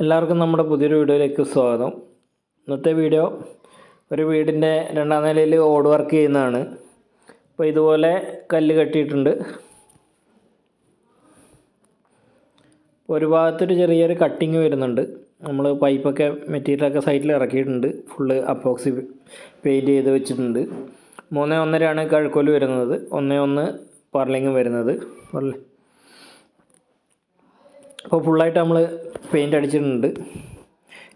എല്ലാവർക്കും നമ്മുടെ പുതിയൊരു വീഡിയോയിലേക്ക് സ്വാഗതം. ഇന്നത്തെ വീഡിയോ ഒരു വീടിന്റെ രണ്ടാം നിലയിൽ ഓട് വർക്ക് ചെയ്യുന്നതാണ്. അപ്പോൾ ഇതുപോലെ കല്ല് കെട്ടിയിട്ടുണ്ട്. ഒരു ഭാഗത്തൊരു ചെറിയൊരു കട്ടിങ് വരുന്നുണ്ട്. നമ്മൾ പൈപ്പൊക്കെ മെറ്റീരിയലൊക്കെ സൈറ്റിൽ ഇറക്കിയിട്ടുണ്ട്. ഫുള്ള് അപ്പോക്സി പെയിന്റ് ചെയ്ത് വെച്ചിട്ടുണ്ട്. മൂന്നേ ഒന്നരയാണ് കഴുക്കോൽ വരുന്നത്. ഒന്നേ ഒന്ന് പർലിങ് വരുന്നത്. പർലി അപ്പോൾ ഫുള്ളായിട്ട് നമ്മൾ പെയിന്റ് അടിച്ചിട്ടുണ്ട്.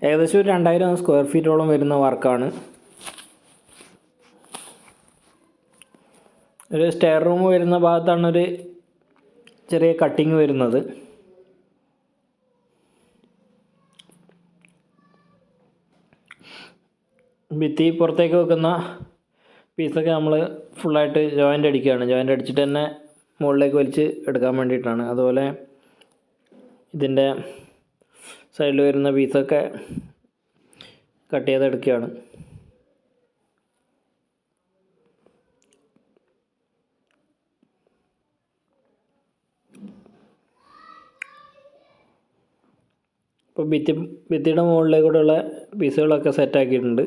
ഏകദേശം ഒരു രണ്ടായിരം സ്ക്വയർ ഫീറ്റോളം വരുന്ന വർക്കാണ്. ഒരു സ്റ്റെയർ റൂം വരുന്ന ഭാഗത്താണ് ഒരു ചെറിയ കട്ടിങ് വരുന്നത്. ഭിത്തി പുറത്തേക്ക് വെക്കുന്ന പീസൊക്കെ നമ്മൾ ഫുള്ളായിട്ട് ജോയിന്റ് അടിക്കുകയാണ്. ജോയിന്റ് അടിച്ചിട്ട് തന്നെ മുകളിലേക്ക് വലിച്ച് എടുക്കാൻ വേണ്ടിയിട്ടാണ്. അതുപോലെ ഇതിന്റെ സൈഡിൽ വരുന്ന പീസൊക്കെ കട്ട് ചെയ്തെടുക്കുകയാണ്. ഇപ്പോൾ ഭിത്തി ഭിത്തിയുടെ മുകളിലേക്കൂടെയുള്ള പീസുകളൊക്കെ സെറ്റാക്കിയിട്ടുണ്ട്.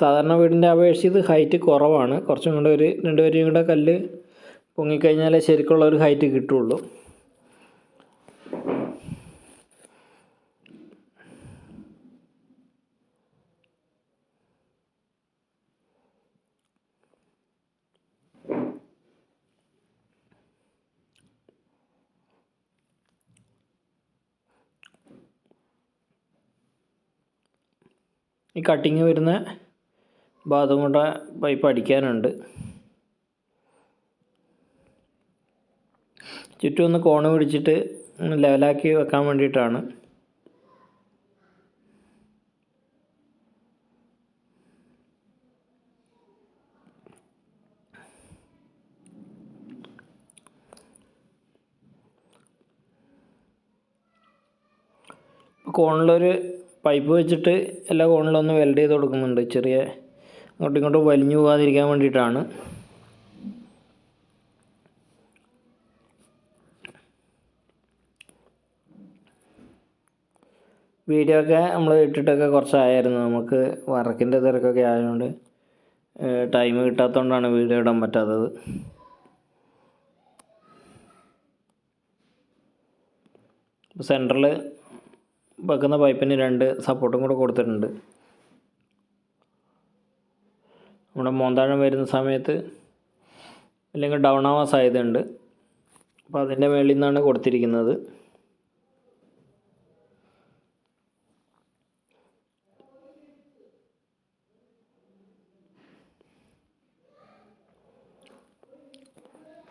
സാധാരണ വീടിന്റെ അപേക്ഷിച്ച് ഇത് ഹൈറ്റ് കുറവാണ്. കുറച്ചും കൂടെ ഒരു രണ്ട് വരെയും കൂടെ കല്ല് പൊങ്ങിക്കഴിഞ്ഞാലേ ശരിക്കുള്ള ഒരു ഹൈറ്റ് കിട്ടുള്ളൂ. ഈ കട്ടിങ് വരുന്ന ഭാഗം കൊണ്ട് പൈപ്പ് അടിക്കാനുണ്ട്. ചുറ്റും ഒന്ന് കോണ് പിടിച്ചിട്ട് ലെവലാക്കി വെക്കാൻ വേണ്ടിയിട്ടാണ്. കോണിലൊരു പൈപ്പ് വെച്ചിട്ട് എല്ലാ കോണിലും ഒന്ന് വെൽഡ് ചെയ്ത് കൊടുക്കുന്നുണ്ട്. ചെറിയ അങ്ങോട്ടും ഇങ്ങോട്ടും വലിഞ്ഞു പോകാതിരിക്കാൻ വേണ്ടിയിട്ടാണ്. വീഡിയോ ഒക്കെ നമ്മൾ ഇട്ടിട്ടൊക്കെ കുറച്ചായിരുന്നു. നമുക്ക് വർക്കിന്റെ തിരക്കൊക്കെ ആയതുകൊണ്ട് ടൈം കിട്ടാത്തതുകൊണ്ടാണ് വീഡിയോ ഇടാൻ പറ്റാത്തത്. സെന്ററിൽ വെക്കുന്ന പൈപ്പിന് രണ്ട് സപ്പോർട്ടും കൂടെ കൊടുത്തിട്ടുണ്ട്. നമ്മുടെ മോന്താഴം വരുന്ന സമയത്ത് അല്ലെങ്കിൽ ഡൗൺ ആവാൻ സാധ്യതയുണ്ട് അപ്പോൾ അതിന്റെ മേളിൽ നിന്നാണ് കൊടുത്തിരിക്കുന്നത്.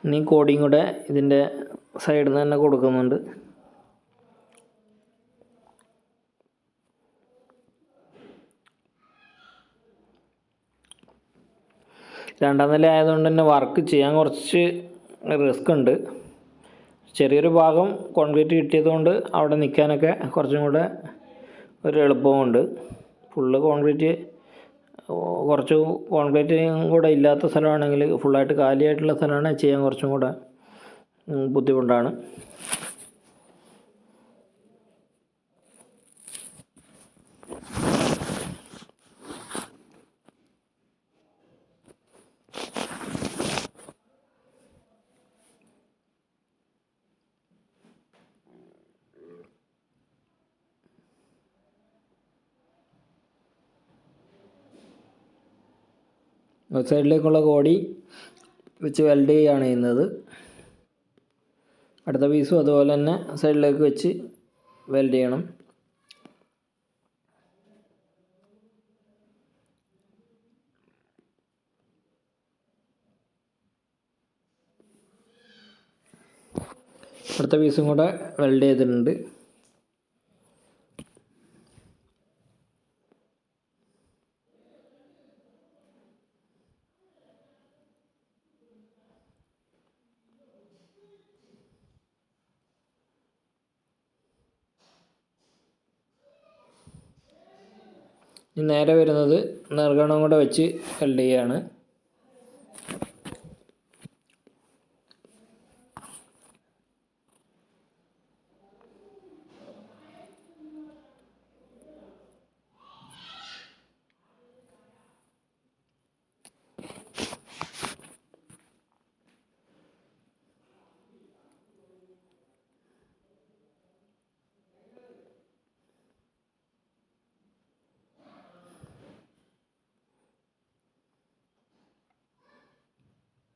ഇനി കൂടെ ഇതിന്റെ സൈഡിൽ നിന്ന് തന്നെ കൊടുക്കുന്നുണ്ട്. രണ്ടാം നില ആയതുകൊണ്ട് തന്നെ വർക്ക് ചെയ്യാൻ കുറച്ച് റിസ്ക് ഉണ്ട്. ചെറിയൊരു ഭാഗം കോൺക്രീറ്റ് കിട്ടിയതുകൊണ്ട് അവിടെ നിൽക്കാനൊക്കെ കുറച്ചും കൂടെ ഒരു എളുപ്പമുണ്ട്. ഫുള്ള് കോൺക്രീറ്റ് കുറച്ച് കോൺക്രീറ്റും കൂടെ ഇല്ലാത്ത സ്ഥലമാണെങ്കിൽ ഫുള്ളായിട്ട് കാലിയായിട്ടുള്ള സ്ഥലമാണെങ്കിൽ ചെയ്യാൻ കുറച്ചും കൂടെ ബുദ്ധിമുട്ടാണ്. സൈഡിലേക്കുള്ള കോടി വെച്ച് വെൽഡ് ചെയ്യുകയാണ് ചെയ്യുന്നത്. അടുത്ത പീസും അതുപോലെ തന്നെ സൈഡിലേക്ക് വെച്ച് വെൽഡ് ചെയ്യണം. അടുത്ത പീസും കൂടെ വെൽഡ് ചെയ്തിട്ടുണ്ട്. നേരെ വരുന്നത് നിർഗണം കൂടെ വെച്ച് വെൽഡ് ചെയ്യുകയാണ്.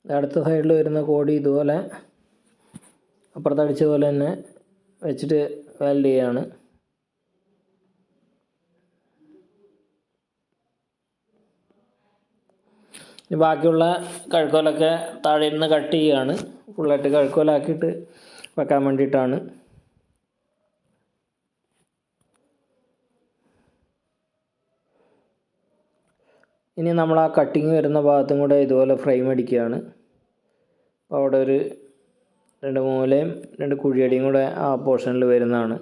അടുത്ത സൈഡിൽ വരുന്ന കോടി ഇതുപോലെ അപ്പുറത്ത് അടിച്ച പോലെ തന്നെ വെച്ചിട്ട് വെൽഡ് ചെയ്യാണ്. ഇനി ബാക്കിയുള്ള കഴുക്കോലൊക്കെ താഴെ നിന്ന് കട്ട് ചെയ്യുകയാണ് ഫുള്ളായിട്ട് കഴുക്കോലാക്കിയിട്ട് വെക്കാൻ വേണ്ടിയിട്ടാണ്. ഇനി നമ്മൾ ആ കട്ടിങ് വരുന്ന ഭാഗത്തും കൂടെ ഇതുപോലെ ഫ്രെയിം അടിക്കുകയാണ്. അപ്പോൾ അവിടെ ഒരു രണ്ട് മൂലയും രണ്ട് കുഴിയടിയും കൂടെ ആ പോർഷനിൽ വരുന്നതാണ്.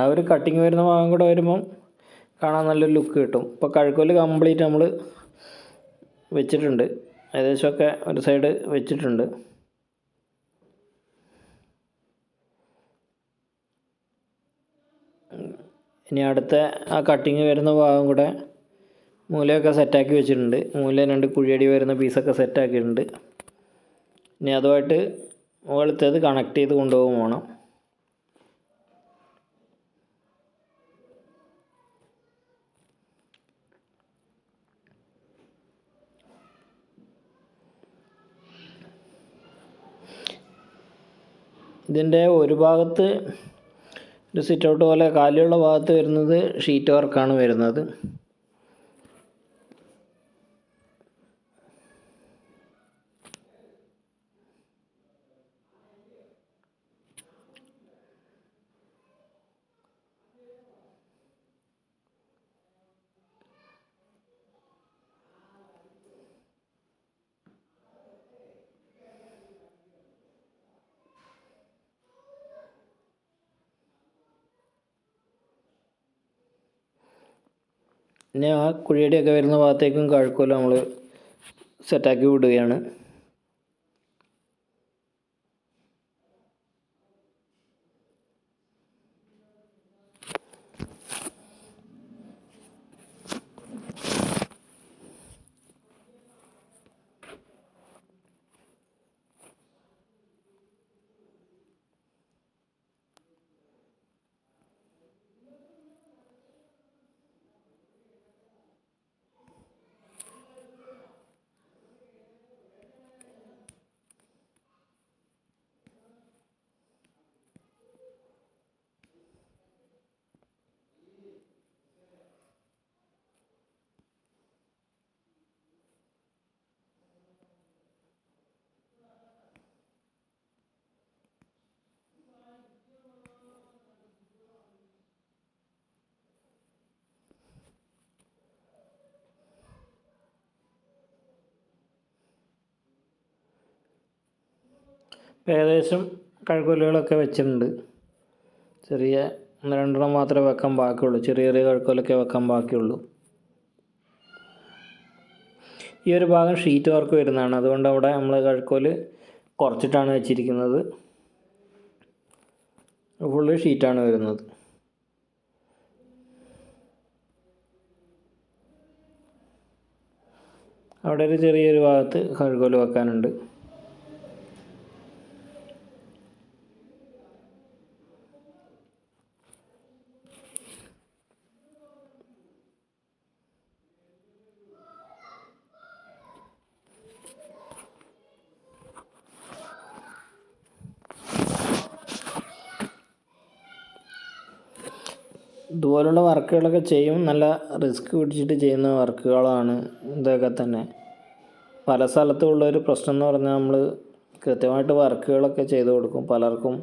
ആ ഒരു കട്ടിങ് വരുന്ന ഭാഗം കൂടെ വരുമ്പം കാണാൻ നല്ലൊരു ലുക്ക് കിട്ടും. ഇപ്പോൾ കഴുക്കോൽ കംപ്ലീറ്റ് നമ്മൾ വെച്ചിട്ടുണ്ട്. ഏകദേശമൊക്കെ ഒരു സൈഡ് വെച്ചിട്ടുണ്ട്. ഇനി അടുത്ത ആ കട്ടിങ് വരുന്ന ഭാഗം കൂടെ മൂലയൊക്കെ സെറ്റാക്കി വെച്ചിട്ടുണ്ട്. മൂല രണ്ട് കുഴിയടി വരുന്ന പീസൊക്കെ സെറ്റാക്കിയിട്ടുണ്ട് ഇനി അതുമായിട്ട് മുകളിലത്തേത് കണക്ട് ചെയ്ത് കൊണ്ടുപോകും വേണം. ഇതിന്റെ ഒരു ഭാഗത്ത് ഒരു സിറ്റ് ഔട്ട് പോലെ കാലിയുള്ള ഭാഗത്ത് വരുന്നത് ഷീറ്റ് വർക്കാണ് വരുന്നത്. പിന്നെ ആ കുഴിയടിയൊക്കെ വരുന്ന ഭാഗത്തേക്കും കഴുക്കോൽ നമ്മൾ സെറ്റാക്കി വിടുകയാണ്. ഏകദേശം കഴുക്കോലുകളൊക്കെ വെച്ചിട്ടുണ്ട്. ചെറിയ ഒന്ന് രണ്ടെണ്ണം മാത്രമേ വെക്കാൻ ബാക്കിയുള്ളൂ. ചെറിയ ചെറിയ കഴുക്കോലൊക്കെ വെക്കാൻ ബാക്കിയുള്ളൂ. ഈ ഒരു ഭാഗം ഷീറ്റ് വർക്ക് വരുന്നതാണ്. അതുകൊണ്ട് അവിടെ നമ്മൾ കഴുക്കോൽ കുറച്ചിട്ടാണ് വെച്ചിരിക്കുന്നത്. ഫുള്ള് ഷീറ്റാണ് വരുന്നത്. അവിടെ ഒരു ചെറിയൊരു ഭാഗത്ത് കഴുകോൽ വെക്കാനുണ്ട്. ഇതുപോലുള്ള വർക്കുകളൊക്കെ ചെയ്യും. നല്ല റിസ്ക് പിടിച്ചിട്ട് ചെയ്യുന്ന വർക്കുകളാണ് ഇതൊക്കെ തന്നെ. പല സ്ഥലത്തും ഉള്ള ഒരു പ്രശ്നം എന്ന് പറഞ്ഞാൽ നമ്മൾ കൃത്യമായിട്ട് വർക്കുകളൊക്കെ ചെയ്തു കൊടുക്കും. പലർക്കും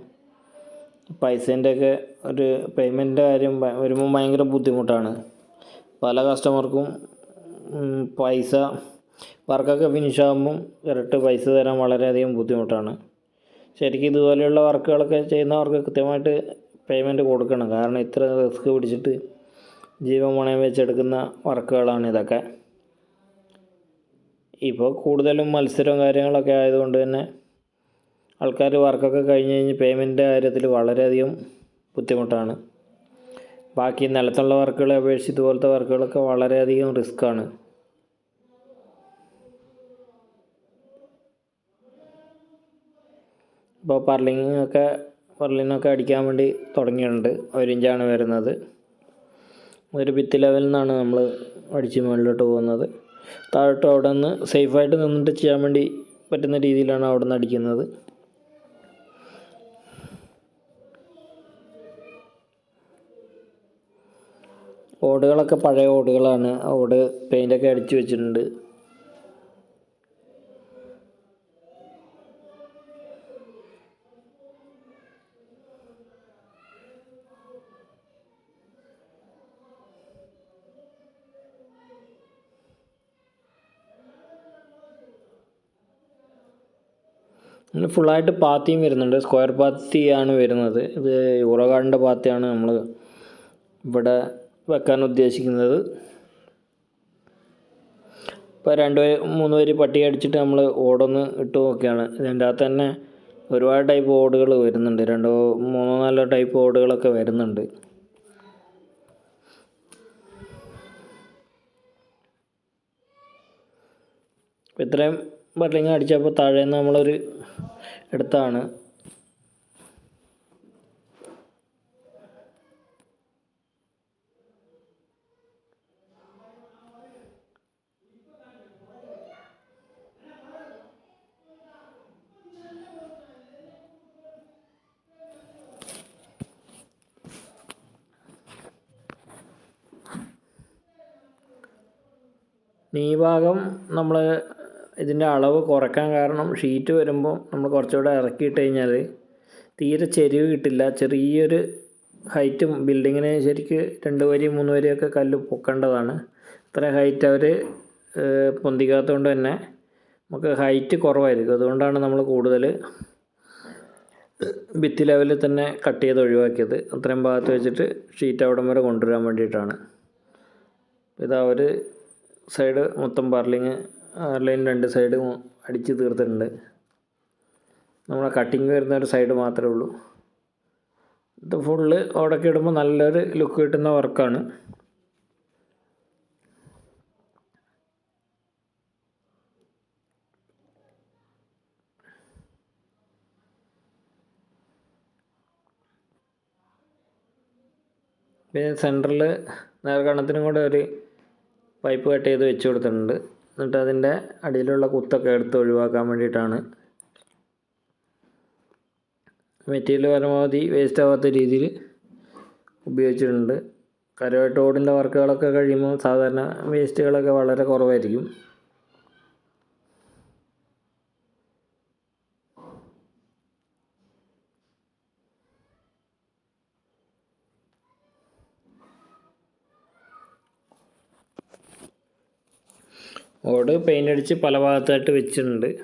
പൈസേന്റെയൊക്കെ ഒരു പേയ്മെന്റ് കാര്യം വരുമ്പോൾ ഭയങ്കര ബുദ്ധിമുട്ടാണ്. പല കസ്റ്റമർക്കും പൈസ വർക്കൊക്കെ ഫിനിഷ് ആകുമ്പം കറക്റ്റ് പൈസ തരാൻ വളരെയധികം ബുദ്ധിമുട്ടാണ്. ശരിക്കും ഇതുപോലെയുള്ള വർക്കുകളൊക്കെ ചെയ്യുന്നവർക്ക് കൃത്യമായിട്ട് പേയ്മെന്റ് കൊടുക്കണം. കാരണം ഇത്ര റിസ്ക് പിടിച്ചിട്ട് ജീവൻ പണയം വെച്ചെടുക്കുന്ന വർക്കുകളാണ് ഇതൊക്കെ. ഇപ്പോൾ കൂടുതലും മത്സരവും കാര്യങ്ങളൊക്കെ ആയതുകൊണ്ട് തന്നെ ആൾക്കാർ വർക്കൊക്കെ കഴിഞ്ഞ് കഴിഞ്ഞ് പേയ്മെന്റിന്റെ കാര്യത്തിൽ വളരെയധികം ബുദ്ധിമുട്ടാണ്. ബാക്കി നിലത്തുള്ള വർക്കുകളെ അപേക്ഷിച്ച് ഇതുപോലത്തെ വർക്കുകളൊക്കെ വളരെയധികം റിസ്ക്കാണ് ഇപ്പോൾ പർലിങ് ഒക്കെ പർലിനൊക്കെ അടിക്കാൻ വേണ്ടി തുടങ്ങിയിട്ടുണ്ട്. ഒരിഞ്ചാണ് വരുന്നത്. ഒരു ഭിത്തി ലെവലിൽ നിന്നാണ് നമ്മൾ അടിച്ച് മുകളിലോട്ട് പോകുന്നത്. താഴോട്ട് അവിടെ നിന്ന് സേഫായിട്ട് നിന്നിട്ട് ചെയ്യാൻ വേണ്ടി പറ്റുന്ന രീതിയിലാണ് അവിടെ നിന്ന് അടിക്കുന്നത്. ഓടുകളൊക്കെ പഴയ ഓടുകളാണ്. ഓട് പെയിന്റൊക്കെ അടിച്ചു വെച്ചിട്ടുണ്ട്. പിന്നെ ഫുള്ളായിട്ട് പാത്തിയും വരുന്നുണ്ട്. സ്ക്വയർ പാത്തിയാണ് വരുന്നത്. ഇത് യൂറോഗാർഡിന്റെ പാത്തിയാണ് നമ്മൾ ഇവിടെ വെക്കാൻ ഉദ്ദേശിക്കുന്നത്. ഇപ്പോൾ രണ്ട് മൂന്ന് പേര് പട്ടി അടിച്ചിട്ട് നമ്മൾ ഓടൊന്ന് ഇട്ട് നോക്കുകയാണ്. ഇതിന്റെ അകത്ത് തന്നെ ഒരുപാട് ടൈപ്പ് ഓടുകൾ വരുന്നുണ്ട്. രണ്ടോ മൂന്നോ നാലോ ടൈപ്പ് ഓടുകളൊക്കെ വരുന്നുണ്ട്. ഇത്രയും ബർലിങ് അടിച്ചപ്പോൾ താഴെ നിന്ന് നമ്മളൊരു എടുത്താണ്. ഈ ഭാഗം നമ്മൾ ഇതിന്റെ അളവ് കുറയ്ക്കാൻ കാരണം ഷീറ്റ് വരുമ്പോൾ നമ്മൾ കുറച്ചുകൂടെ ഇറക്കിയിട്ട് കഴിഞ്ഞാൽ തീരെ ചെരിവ് കിട്ടില്ല. ചെറിയൊരു ഹൈറ്റും ബിൽഡിങ്ങിന് ശരിക്ക് രണ്ട് വരി മൂന്ന് വരിയൊക്കെ കല്ല് പൊക്കേണ്ടതാണ്. അത്ര ഹൈറ്റ് അവർ പൊന്തിക്കാത്തതുകൊണ്ട് തന്നെ നമുക്ക് ഹൈറ്റ് കുറവായിരിക്കും. അതുകൊണ്ടാണ് നമ്മൾ കൂടുതൽ ഭിത്തി ലെവലിൽ തന്നെ കട്ട് ചെയ്ത് ഒഴിവാക്കിയത്. അത്രയും ഭാഗത്ത് വെച്ചിട്ട് ഷീറ്റ് അവിടം വരെ കൊണ്ടുവരാൻ വേണ്ടിയിട്ടാണ്. ഇതാ ഒരു സൈഡ് മൊത്തം ബർലിങ് ലൈൻ രണ്ട് സൈഡ് അടിച്ച് തീർത്തിട്ടുണ്ട്. നമ്മളെ കട്ടിങ് വരുന്ന ഒരു സൈഡ് മാത്രമേ ഉള്ളൂ. ഇത് ഫുള്ള് ഓടൊക്കെ ഇടുമ്പോൾ നല്ലൊരു ലുക്ക് കിട്ടുന്ന വർക്കാണ് പിന്നെ സെന്ററിൽ നേർക്കണത്തിനും കൂടെ ഒരു പൈപ്പ് കട്ട് ചെയ്ത് വെച്ച് കൊടുത്തിട്ടുണ്ട്. എന്നിട്ട് അതിന്റെ അടിയിലുള്ള കുത്തൊക്കെ എടുത്ത് ഒഴിവാക്കാൻ വേണ്ടിയിട്ടാണ്. മെറ്റീരിയൽ പരമാവധി വേസ്റ്റ് ആവാത്ത രീതിയിൽ ഉപയോഗിച്ചിട്ടുണ്ട്. കരവായിട്ട് ഓടിന്റെ വർക്കുകളൊക്കെ കഴിയുമ്പോൾ സാധാരണ വേസ്റ്റുകളൊക്കെ വളരെ കുറവായിരിക്കും. ഓട് പെയിന്റ് അടിച്ച് പല ഭാഗത്തായിട്ട് വെച്ചിട്ടുണ്ട്.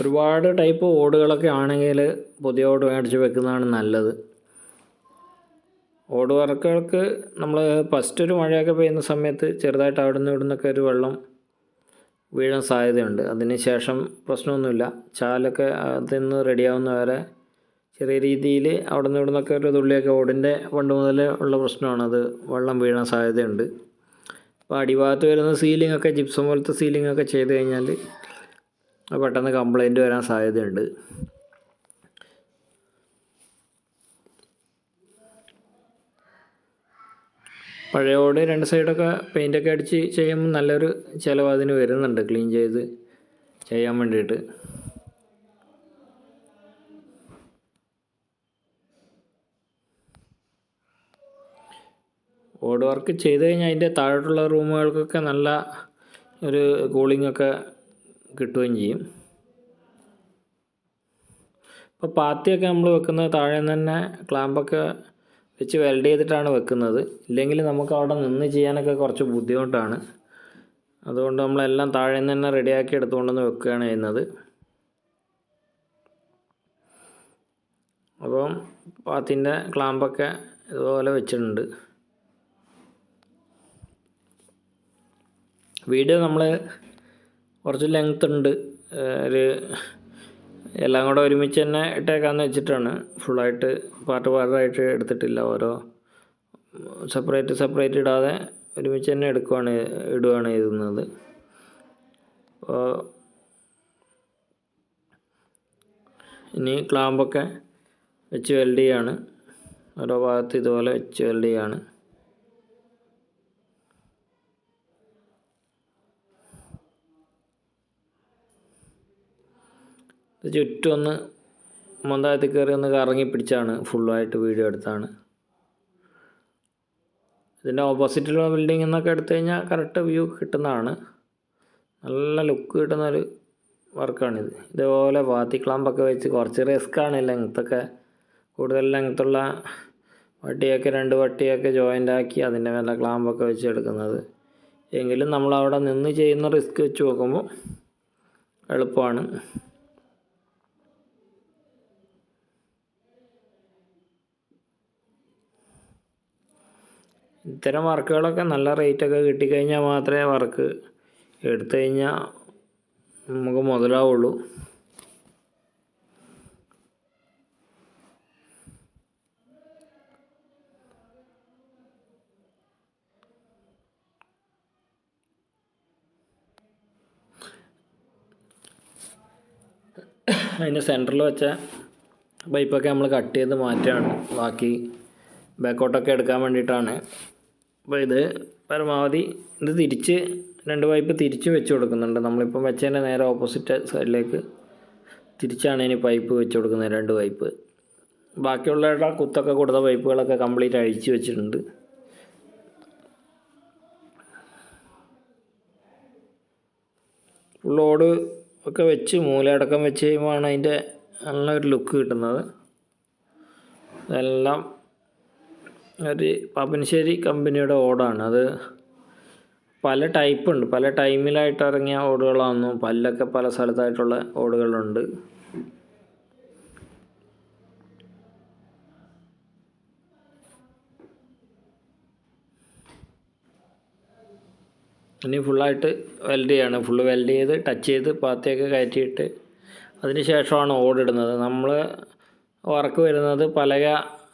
ഒരുപാട് ടൈപ്പ് ഓടുകളൊക്കെ ആണെങ്കിൽ പുതിയ ഓട് മേടിച്ച് വെക്കുന്നതാണ് നല്ലത്. ഓട് വർക്കുകൾക്ക് നമ്മൾ ഫസ്റ്റ് ഒരു മഴയൊക്കെ പെയ്യുന്ന സമയത്ത് ചെറുതായിട്ട് അവിടെ നിന്ന് ഇവിടെ നിന്നൊക്കെ ഒരു വെള്ളം വീഴാൻ സാധ്യതയുണ്ട്. അതിന് ശേഷം പ്രശ്നമൊന്നുമില്ല. ചാലൊക്കെ അതിൽ നിന്ന് റെഡിയാവുന്ന വരെ ചെറിയ രീതിയിൽ അവിടെ നിന്ന് ഇവിടെ നിന്നൊക്കെ ഒരു തുള്ളിയൊക്കെ ഓടിന്റെ പണ്ട് മുതലേ ഉള്ള പ്രശ്നമാണ്. അത് വെള്ളം വീഴാൻ സാധ്യതയുണ്ട്. അപ്പോൾ അടിഭാഗത്ത് വരുന്ന സീലിംഗ് ഒക്കെ ജിപ്സം പോലത്തെ സീലിംഗ് ഒക്കെ ചെയ്ത് കഴിഞ്ഞാൽ പെട്ടെന്ന് കംപ്ലൈന്റ് വരാൻ സാധ്യതയുണ്ട്. പഴയ ഓട് രണ്ട് സൈഡൊക്കെ പെയിന്റൊക്കെ അടിച്ച് ചെയ്യുമ്പോൾ നല്ലൊരു ചിലവ് അതിന് വരുന്നുണ്ട് ക്ലീൻ ചെയ്ത് ചെയ്യാൻ വേണ്ടിയിട്ട്. ഓട് വർക്ക് ചെയ്ത് കഴിഞ്ഞാൽ അതിന്റെ താഴോട്ടുള്ള റൂമുകൾക്കൊക്കെ നല്ല ഒരു കൂളിംഗ് ഒക്കെ കിട്ടുകയും ചെയ്യും. ഇപ്പോൾ പാത്തിയൊക്കെ നമ്മൾ വെക്കുന്നത് താഴെ തന്നെ ക്ലാമ്പൊക്കെ വെച്ച് വെൽഡ് ചെയ്തിട്ടാണ് വെക്കുന്നത്. ഇല്ലെങ്കിൽ നമുക്ക് അവിടെ നിന്ന് ചെയ്യാനൊക്കെ കുറച്ച് ബുദ്ധിമുട്ടാണ്. അതുകൊണ്ട് നമ്മളെല്ലാം താഴെ നിന്ന് തന്നെ റെഡിയാക്കി എടുത്തുകൊണ്ടുവന്ന് വെക്കുകയാണ് ചെയ്യുന്നത്. അപ്പം പാത്തിന്റെ ക്ലാമ്പൊക്കെ ഇതുപോലെ വെച്ചിട്ടുണ്ട്. വീഡിയോ നമ്മൾ കുറച്ച് ലെങ്ത് ഉണ്ട്. ഒരു എല്ലാം കൂടെ ഒരുമിച്ച് തന്നെ ഇട്ടേക്കാന്ന് വെച്ചിട്ടാണ്. ഫുള്ളായിട്ട് പാർട്ട് പാർട്ടായിട്ട് എടുത്തിട്ടില്ല. ഓരോ സെപ്പറേറ്റ് സെപ്പറേറ്റ് ഇടാതെ ഒരുമിച്ച് തന്നെ എടുക്കുവാണ് ഇടുകയാണ് ചെയ്യുന്നത്. അപ്പോൾ ഇനി ക്ലാമ്പൊക്കെ വെച്ച് വെൽഡ് ചെയ്യാണ്. ഓരോ ഭാഗത്ത് ഇതുപോലെ വെച്ച് വെൽഡ് ചെയ്യാണ്. ഇത് ചുറ്റും ഒന്ന് മന്ദായത്തിൽ കയറി ഒന്ന് കറങ്ങി പിടിച്ചാണ് ഫുള്ളായിട്ട് വീഡിയോ എടുത്താണ് ഇതിന്റെ ഓപ്പോസിറ്റിലുള്ള ബിൽഡിംഗ് എന്നൊക്കെ എടുത്തു കഴിഞ്ഞാൽ കറക്റ്റ് വ്യൂ കിട്ടുന്നതാണ്. നല്ല ലുക്ക് കിട്ടുന്നൊരു വർക്കാണിത്. ഇതേപോലെ വാത്തി ക്ലാമ്പൊക്കെ വെച്ച് കുറച്ച് റിസ്ക്കാണ് ലെങ്ത്തൊക്കെ കൂടുതൽ ലെങ്ത്തുള്ള വട്ടിയൊക്കെ രണ്ട് വട്ടിയൊക്കെ ജോയിന്റ് ആക്കി അതിന്റെ മേലെ ക്ലാമ്പൊക്കെ വെച്ച് എടുക്കുന്നത്. എങ്കിലും നമ്മളവിടെ നിന്ന് ചെയ്യുന്ന റിസ്ക് വെച്ച് നോക്കുമ്പോൾ എളുപ്പമാണ്. ഇത്തരം വർക്കുകളൊക്കെ നല്ല റേറ്റൊക്കെ കിട്ടിക്കഴിഞ്ഞാൽ മാത്രമേ വർക്ക് എടുത്തു കഴിഞ്ഞാൽ നമുക്ക് മുതലാവുള്ളൂ. അതിന്റെ സെന്ററിൽ വെച്ച പൈപ്പൊക്കെ നമ്മൾ കട്ട് ചെയ്ത് മാറ്റുകയാണ് ബാക്കി ബാക്കോട്ടൊക്കെ എടുക്കാൻ വേണ്ടിയിട്ടാണ്. അപ്പോൾ ഇത് പരമാവധി ഇത് തിരിച്ച് രണ്ട് പൈപ്പ് തിരിച്ച് വെച്ച് കൊടുക്കുന്നുണ്ട്. നമ്മളിപ്പം വെച്ചതിന്റെ നേരെ ഓപ്പോസിറ്റ് സൈഡിലേക്ക് തിരിച്ചാണ് ഇനി പൈപ്പ് വെച്ച് കൊടുക്കുന്നത് രണ്ട് പൈപ്പ് ബാക്കിയുള്ള കുത്തൊക്കെ കൊടുത്ത പൈപ്പുകളൊക്കെ കംപ്ലീറ്റ് അഴിച്ച് വെച്ചിട്ടുണ്ട്. ലോഡ് ഒക്കെ വെച്ച് മൂലയടക്കം വെച്ച് കഴിയുമ്പോഴാണ് അതിന്റെ നല്ലൊരു ലുക്ക് കിട്ടുന്നത്. ഇതെല്ലാം ഒരു പാപ്പനശ്ശേരി കമ്പനിയുടെ ഓടാണ്. അത് പല ടൈപ്പ് ഉണ്ട്. പല ടൈമിലായിട്ട് ഇറങ്ങിയ ഓടുകളാണെന്നു പല്ലൊക്കെ പല സ്ഥലത്തായിട്ടുള്ള ഓടുകളുണ്ട്. ഇനി ഫുള്ളായിട്ട് വെൽഡ് ചെയ്യാണ്. ഫുള്ള് വെൽഡ് ചെയ്ത് ടച്ച് ചെയ്ത് പാത്തിയൊക്കെ കയറ്റിയിട്ട് അതിന് ശേഷമാണ് ഓടിടുന്നത്. നമ്മൾ വർക്ക് വരുന്നത് പലക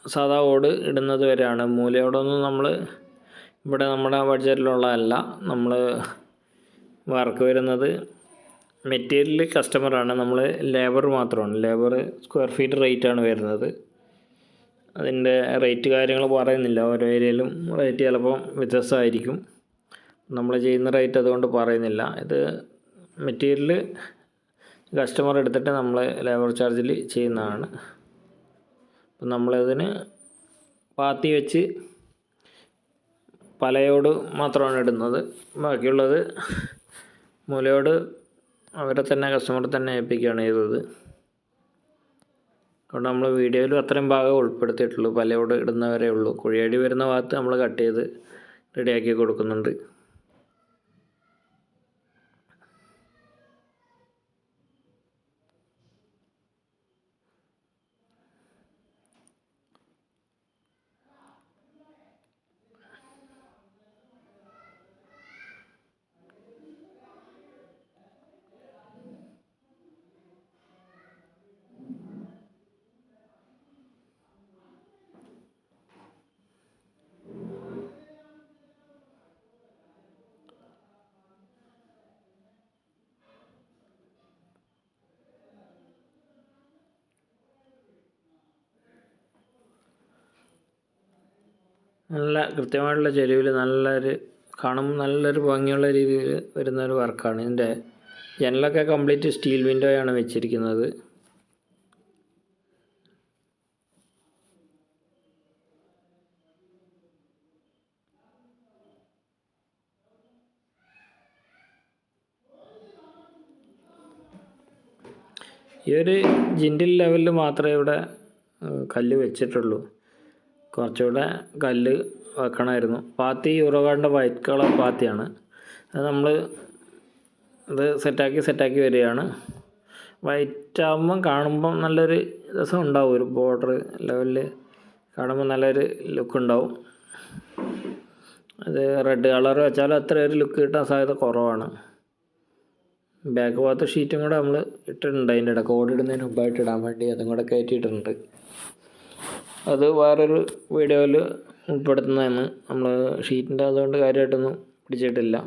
സാധാ ഓട് ഇടുന്നത് വരെയാണ്. മൂലയോടൊന്നും നമ്മൾ ഇവിടെ നമ്മുടെ ബഡ്ജറ്റിലുള്ളതല്ല. നമ്മൾ വർക്ക് വരുന്നത് മെറ്റീരിയൽ കസ്റ്റമറാണ്. നമ്മൾ ലേബർ മാത്രമാണ്. ലേബർ സ്ക്വയർ ഫീറ്റ് റേറ്റ് ആണ് വരുന്നത്. അതിന്റെ റേറ്റ് കാര്യങ്ങൾ പറയുന്നില്ല. ഓരോ ഏരിയയിലും റേറ്റ് ചിലപ്പം വ്യത്യസ്തമായിരിക്കും. നമ്മൾ ചെയ്യുന്ന റേറ്റ് അതുകൊണ്ട് പറയുന്നില്ല. ഇത് മെറ്റീരിയൽ കസ്റ്റമർ എടുത്തിട്ട് നമ്മൾ ലേബർ ചാർജിൽ ചെയ്യുന്നതാണ്. അപ്പം നമ്മളതിന് പാത്തി വെച്ച് പലയോട് മാത്രമാണ് ഇടുന്നത്. ബാക്കിയുള്ളത് മുലയോട് അവരെ തന്നെ കസ്റ്റമർ തന്നെ ഏൽപ്പിക്കുകയാണ് ചെയ്തത്. അതുകൊണ്ട് നമ്മൾ വീഡിയോയിൽ അത്രയും ഭാഗം ഉൾപ്പെടുത്തിയിട്ടുള്ളൂ. പലയോട് ഇടുന്നവരേ ഉള്ളൂ. കുഴിയടി വരുന്ന ഭാഗത്ത് നമ്മൾ കട്ട് ചെയ്ത് റെഡിയാക്കി കൊടുക്കുന്നുണ്ട് നല്ല കൃത്യമായിട്ടുള്ള ചെരുവിൽ നല്ലൊരു കാണുമ്പോൾ നല്ലൊരു ഭംഗിയുള്ള രീതിയിൽ വരുന്ന ഒരു വർക്കാണ്. ഇതിന്റെ ജനലൊക്കെ കംപ്ലീറ്റ് സ്റ്റീൽ വിൻഡോയാണ് വെച്ചിരിക്കുന്നത്. ഈ ഒരു ജിൻഡിൽ ലെവലിൽ മാത്രമേ ഇവിടെ കല്ല് വെച്ചിട്ടുള്ളൂ. കുറച്ചുകൂടെ കല്ല് വെക്കണമായിരുന്നു. പാത്തി യൂറോകാർഡിന്റെ വൈറ്റ് കളർ പാത്തിയാണ്. അത് നമ്മൾ ഇത് സെറ്റാക്കി സെറ്റാക്കി വരികയാണ്. വൈറ്റ് ആകുമ്പം കാണുമ്പം നല്ലൊരു രസം ഉണ്ടാവും. ഒരു ബോർഡർ ലെവലിൽ കാണുമ്പോൾ നല്ലൊരു ലുക്ക് ഉണ്ടാവും. അത് റെഡ് കളർ വെച്ചാൽ അത്ര ഒരു ലുക്ക് കിട്ടാൻ സാധ്യത കുറവാണ്. ബാക്ക് ഭാഗത്ത് ഷീറ്റും കൂടെ നമ്മൾ ഇട്ടിട്ടുണ്ട്. അതിന്റെ ഇടയ്ക്ക് ഓടിടുന്നതിന് മുമ്പായിട്ട് ഇടാൻ വേണ്ടി അതും കൂടെ കയറ്റിയിട്ടുണ്ട്. അത് വേറൊരു വീഡിയോയിൽ ഉൾപ്പെടുത്തുന്നതാണ്. നമ്മൾ ഷീറ്റിന്റെ അതുകൊണ്ട് കാര്യമായിട്ടൊന്നും പിടിച്ചിട്ടില്ല.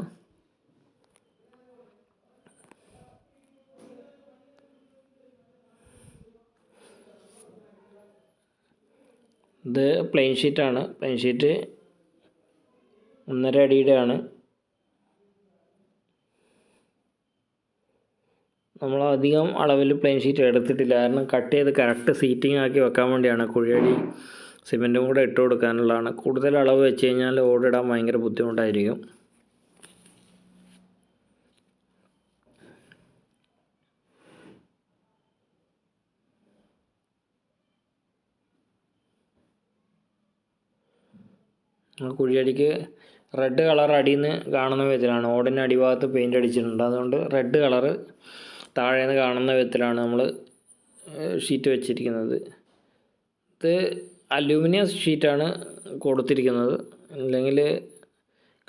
ഇത് പ്ലെയിൻ ഷീറ്റാണ്. പ്ലെയിൻ ഷീറ്റ് ഒന്നര അടിയുടെ ആണ് നമ്മൾ അധികം അളവിൽ പ്ലെയിൻ ഷീറ്റ് എടുത്തിട്ടില്ല. കാരണം കട്ട് ചെയ്ത് കറക്റ്റ് സീറ്റിംഗ് ആക്കി വെക്കാൻ വേണ്ടിയാണ് കുഴിയടി സിമെന്റും കൂടെ ഇട്ട് കൊടുക്കാനുള്ളതാണ്. കൂടുതൽ അളവ് വെച്ച് കഴിഞ്ഞാൽ ഓടിടാൻ ഭയങ്കര ബുദ്ധിമുട്ടായിരിക്കും. കുഴിയടിക്ക് റെഡ് കളർ അടിയിൽ നിന്ന് കാണുന്ന വിധത്തിലാണ്. ഓടിന്റെ അടിഭാഗത്ത് പെയിന്റ് അടിച്ചിട്ടുണ്ട്. അതുകൊണ്ട് റെഡ് കളറ് താഴെ നിന്ന് കാണുന്ന വിധത്തിലാണ് നമ്മൾ ഷീറ്റ് വെച്ചിരിക്കുന്നത്. ഇത് അലൂമിനിയം ഷീറ്റാണ് കൊടുത്തിരിക്കുന്നത്. അല്ലെങ്കിൽ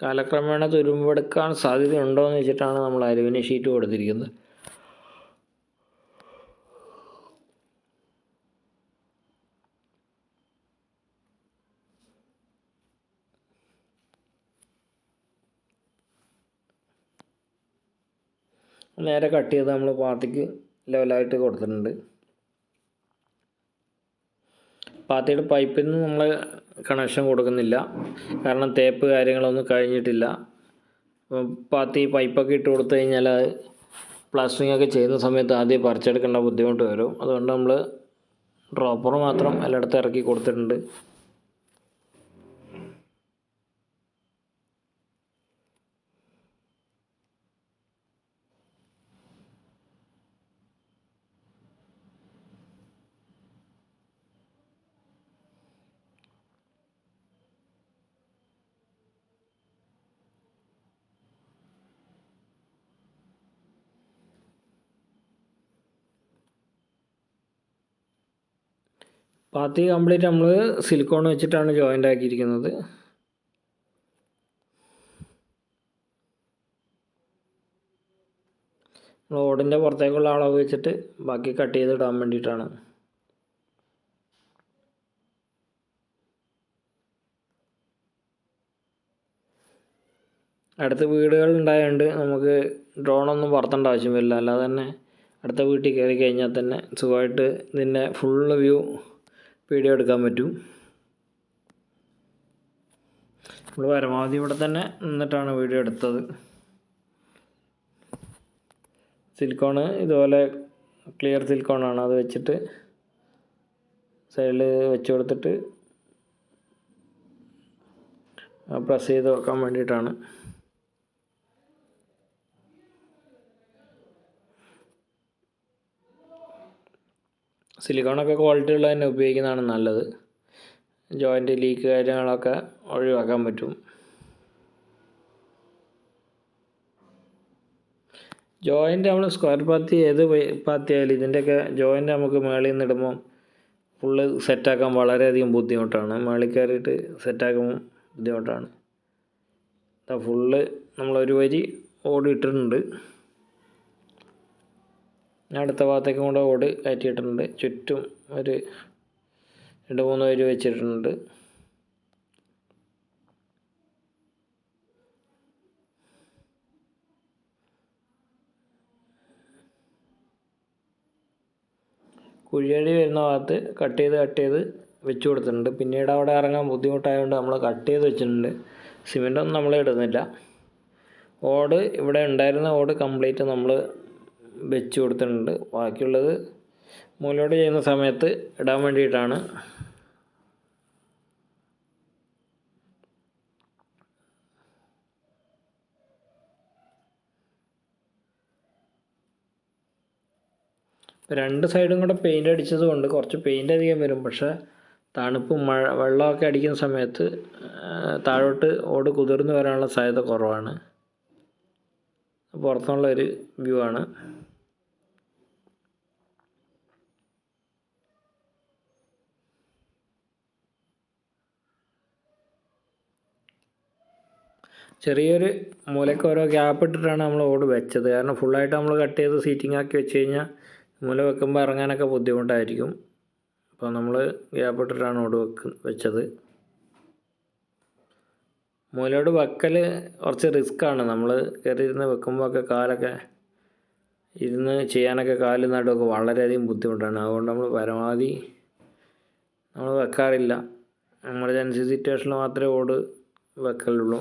കാലക്രമേണ തുരുമ്പെടുക്കാൻ സാധ്യതയുണ്ടോ എന്ന് വെച്ചിട്ടാണ് നമ്മൾ അലൂമിനിയം ഷീറ്റ് കൊടുത്തിരിക്കുന്നത്. നേരെ കട്ട് ചെയ്ത് നമ്മൾ പാത്തിക്ക് ലെവലായിട്ട് കൊടുത്തിട്ടുണ്ട്. പാത്തിയുടെ പൈപ്പിൽ നിന്ന് നമ്മൾ കണക്ഷൻ കൊടുക്കുന്നില്ല. കാരണം തേപ്പ് കാര്യങ്ങളൊന്നും കഴിഞ്ഞിട്ടില്ല. പാത്തി പൈപ്പൊക്കെ ഇട്ട് കൊടുത്തു കഴിഞ്ഞാൽ അത് പ്ലാസ്റ്ററിംഗ് ഒക്കെ ചെയ്യുന്ന സമയത്ത് ആദ്യം പറിച്ചെടുക്കേണ്ട ബുദ്ധിമുട്ട് വരും. അതുകൊണ്ട് നമ്മൾ ഡ്രോപ്പർ മാത്രം എല്ലായിടത്തും ഇറക്കി കൊടുത്തിട്ടുണ്ട്. പാത്തി കംപ്ലീറ്റ് നമ്മൾ സിലിക്കോൺ വെച്ചിട്ടാണ് ജോയിന്റ് ആക്കിയിരിക്കുന്നത്. ഓടിന്റെ പുറത്തേക്കുള്ള അളവ് വെച്ചിട്ട് ബാക്കി കട്ട് ചെയ്ത് ഇടാൻ വേണ്ടിയിട്ടാണ്. അടുത്ത വീടുകൾ ഉണ്ടായതുകൊണ്ട് നമുക്ക് ഡ്രോണൊന്നും പറത്തേണ്ട ആവശ്യം വരില്ല. അല്ലാതെ തന്നെ അടുത്ത വീട്ടിൽ കയറി കഴിഞ്ഞാൽ തന്നെ സുഖമായിട്ട് ഇതിന്റെ ഫുള്ള് വ്യൂ വീഡിയോ എടുക്കാൻ പറ്റും. നമ്മൾ പരമാവധി ഇവിടെ തന്നെ നിന്നിട്ടാണ് വീഡിയോ എടുത്തത്. സിലിക്കോണ് ഇതുപോലെ ക്ലിയർ സിലിക്കോണാണ് അത് വെച്ചിട്ട് സൈഡിൽ വെച്ച് കൊടുത്തിട്ട് പ്രസ് ചെയ്ത് വെക്കാൻ വേണ്ടിയിട്ടാണ്. സിലിക്കോണൊക്കെ ക്വാളിറ്റി ഉള്ളത് തന്നെ ഉപയോഗിക്കുന്നതാണ് നല്ലത്. ജോയിന്റ് ലീക്ക് കാര്യങ്ങളൊക്കെ ഒഴിവാക്കാൻ പറ്റും. ജോയിന്റ് നമ്മൾ സ്ക്വയർ പാത്തി ഏത് പാത്തി ആയാലും ഇതിന്റെയൊക്കെ ജോയിന്റ് നമുക്ക് മേളിൽ നിന്ന് ഇടുമ്പോൾ ഫുള്ള് സെറ്റാക്കാൻ വളരെയധികം ബുദ്ധിമുട്ടാണ്. മേളിൽ കയറിയിട്ട് സെറ്റാക്കുമ്പോൾ ബുദ്ധിമുട്ടാണ്. ഫുള്ള് നമ്മളൊരു വരി ഓടിയിട്ടിട്ടുണ്ട് അടുത്ത ഭാഗത്തേക്കും കൂടെ ഓട് കയറ്റിയിട്ടുണ്ട്. ചുറ്റും ഒരു രണ്ട് മൂന്ന് പേര് വെച്ചിട്ടുണ്ട്. കുഴിയടി വരുന്ന ഭാഗത്ത് കട്ട് ചെയ്ത് കട്ട് ചെയ്ത് വെച്ച് കൊടുത്തിട്ടുണ്ട്. പിന്നീട് അവിടെ ഇറങ്ങാൻ ബുദ്ധിമുട്ടായതുകൊണ്ട് നമ്മൾ കട്ട് ചെയ്ത് വെച്ചിട്ടുണ്ട്. സിമെന്റൊന്നും നമ്മൾ ഇടുന്നില്ല. ഓട് ഇവിടെ ഉണ്ടായിരുന്ന ഓട് കംപ്ലീറ്റ് നമ്മൾ വെച്ച് കൊടുത്തിട്ടുണ്ട്. ബാക്കിയുള്ളത് മൂലോട് ചെയ്യുന്ന സമയത്ത് ഇടാൻ വേണ്ടിയിട്ടാണ്. രണ്ട് സൈഡും കൂടെ പെയിന്റ് അടിച്ചത് കൊണ്ട് കുറച്ച് പെയിന്റ് അധികം വരും. പക്ഷേ തണുപ്പ് മഴ വെള്ളമൊക്കെ അടിക്കുന്ന സമയത്ത് താഴോട്ട് ഓട് കുതിർന്ന് വരാനുള്ള സാധ്യത കുറവാണ്. പുറത്തുള്ള ഒരു വ്യൂ ആണ്. ചെറിയൊരു മൂലയ്ക്ക് ഓരോ ഗ്യാപ്പ് ഇട്ടിട്ടാണ് നമ്മൾ ഓട് വെച്ചത്. കാരണം ഫുള്ളായിട്ട് നമ്മൾ കട്ട് ചെയ്ത് സീറ്റിംഗ് ആക്കി വെച്ച് കഴിഞ്ഞാൽ മൂല വെക്കുമ്പോൾ ഇറങ്ങാനൊക്കെ ബുദ്ധിമുട്ടായിരിക്കും. അപ്പോൾ നമ്മൾ ഗ്യാപ്പ് ഇട്ടിട്ടാണ് ഓട് വെക്ക് വെച്ചത്. മൂലയോട് വെക്കൽ കുറച്ച് റിസ്ക്കാണ് നമ്മൾ കയറി ഇരുന്ന് വെക്കുമ്പോഴൊക്കെ കാലൊക്കെ ഇരുന്ന് ചെയ്യാനൊക്കെ കാൽ നടുമൊക്കെ വളരെയധികം ബുദ്ധിമുട്ടാണ്. അതുകൊണ്ട് നമ്മൾ പരമാവധി നമ്മൾ വെക്കാറില്ല. എമർജൻസി സിറ്റുവേഷനിൽ മാത്രമേ ഓട് വെക്കലുള്ളൂ.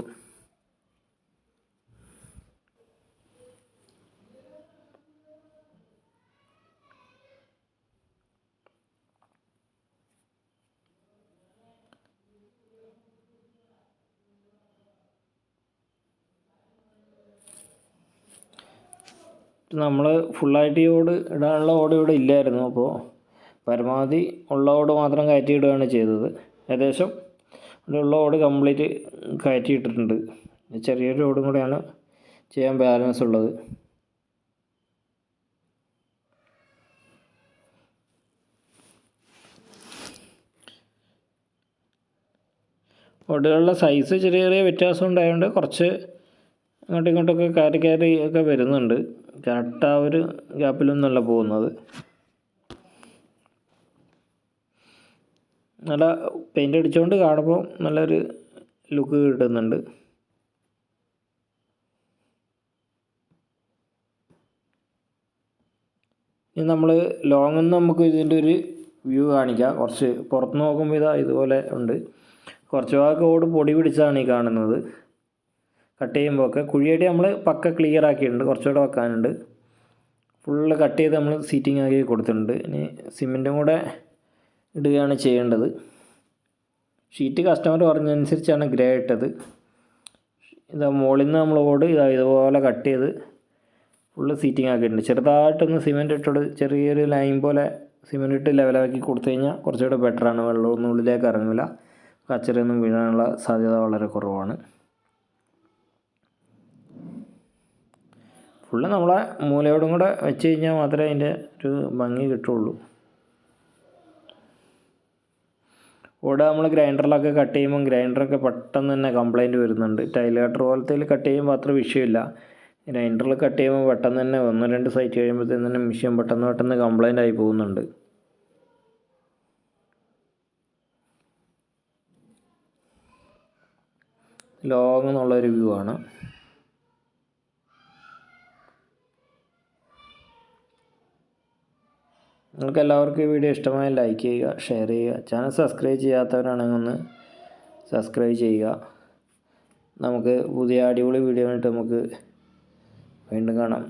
നമ്മൾ ഫുള്ളായിട്ട് ഈ ഓട് ഇടാനുള്ള ഓട് ഇവിടെ ഇല്ലായിരുന്നു. അപ്പോൾ പരമാവധി ഉള്ള ഓട് മാത്രം കയറ്റിയിടുകയാണ് ചെയ്തത്. ഏകദേശം ഉള്ള ഓട് കംപ്ലീറ്റ് കയറ്റിയിട്ടിട്ടുണ്ട്. ചെറിയൊരു ഓടും കൂടെയാണ് ചെയ്യാൻ ബാലൻസ് ഉള്ളത്. ഓടുകളുടെ സൈസ് ചെറിയ ചെറിയ വ്യത്യാസം ഉണ്ടായതുകൊണ്ട് കുറച്ച് അങ്ങോട്ടും ഇങ്ങോട്ടൊക്കെ കയറി കയറി ഒക്കെ വരുന്നുണ്ട്. കറക്റ്റ് ആ ഒരു ഗ്യാപ്പിലൊന്നുമല്ല പോകുന്നത്. നല്ല പെയിന്റ് അടിച്ചുകൊണ്ട് കാണുമ്പോൾ നല്ലൊരു ലുക്ക് കിട്ടുന്നുണ്ട്. ഇനി നമ്മൾ ലോങ്ങിൽ നിന്ന് നമുക്ക് ഇതിന്റെ ഒരു വ്യൂ കാണിക്കാം. കുറച്ച് പുറത്ത് നോക്കുമ്പോൾ ഇതാ ഇതുപോലെ ഉണ്ട്. കുറച്ച് ഭാഗമൊക്കെ ഓട് പൊടി പിടിച്ചാണ് ഈ കാണുന്നത്. കട്ട് ചെയ്യുമ്പോൾ ഒക്കെ കുഴിയടി നമ്മൾ പക്ക ക്ലിയർ ആക്കിയിട്ടുണ്ട്. കുറച്ചുകൂടെ വെക്കാനുണ്ട്. ഫുള്ള് കട്ട് ചെയ്ത് നമ്മൾ സീറ്റിംഗ് ആക്കി കൊടുത്തിട്ടുണ്ട്. ഇനി സിമെന്റും കൂടെ ഇടുകയാണ് ചെയ്യേണ്ടത്. ഷീറ്റ് കസ്റ്റമർ പറഞ്ഞതനുസരിച്ചാണ് ഗ്രേ ഇട്ടത്. ഇതാ മുകളിൽ നിന്ന് നമ്മൾ ഓട്. ഇതാ ഇതുപോലെ കട്ട് ചെയ്ത് ഫുള്ള് സീറ്റിംഗ് ആക്കിയിട്ടുണ്ട്. ചെറുതായിട്ടൊന്ന് സിമെന്റ് ഇട്ടോട്. ചെറിയൊരു ലൈൻ പോലെ സിമെന്റ് ഇട്ട് ലെവലാക്കി കൊടുത്തു കഴിഞ്ഞാൽ കുറച്ചുകൂടെ ബെറ്ററാണ് വെള്ളമൊന്നും ഉള്ളിലേക്ക് ഇറങ്ങില്ല കച്ചറയൊന്നും വീഴാനുള്ള സാധ്യത വളരെ കുറവാണ്. ഫുള്ള് നമ്മളെ മൂലയോടും കൂടെ വെച്ച് കഴിഞ്ഞാൽ മാത്രമേ അതിന്റെ ഒരു ഭംഗി കിട്ടുള്ളൂ ഇവിടെ നമ്മൾ ഗ്രൈൻഡറിലൊക്കെ കട്ട് ചെയ്യുമ്പോൾ ഗ്രൈൻഡറൊക്കെ പെട്ടെന്ന് തന്നെ കംപ്ലൈന്റ് വരുന്നുണ്ട്. ടൈൽ കട്ടർ പോലത്തെ കട്ട് ചെയ്യുമ്പോൾ അത്ര വിഷയമില്ല. ഗ്രൈൻഡറിൽ കട്ട് ചെയ്യുമ്പോൾ പെട്ടെന്ന് തന്നെ ഒന്ന് രണ്ട് സൈറ്റ് കഴിയുമ്പോഴത്തേക്കും തന്നെ മെഷീൻ പെട്ടെന്ന് പെട്ടെന്ന് കംപ്ലൈന്റ് ആയി പോകുന്നുണ്ട്. ലോങ് എന്നുള്ളൊരു വ്യൂ ആണ്. നിങ്ങൾക്ക് എല്ലാവർക്കും ഈ വീഡിയോ ഇഷ്ടമായ ലൈക്ക് ചെയ്യുക ഷെയർ ചെയ്യുക. ചാനൽ സബ്സ്ക്രൈബ് ചെയ്യാത്തവരാണെങ്കിൽ ഒന്ന് സബ്സ്ക്രൈബ് ചെയ്യുക. നമുക്ക് പുതിയ അടിപൊളി വീഡിയോ ആയിട്ട് നമുക്ക് വീണ്ടും കാണാം.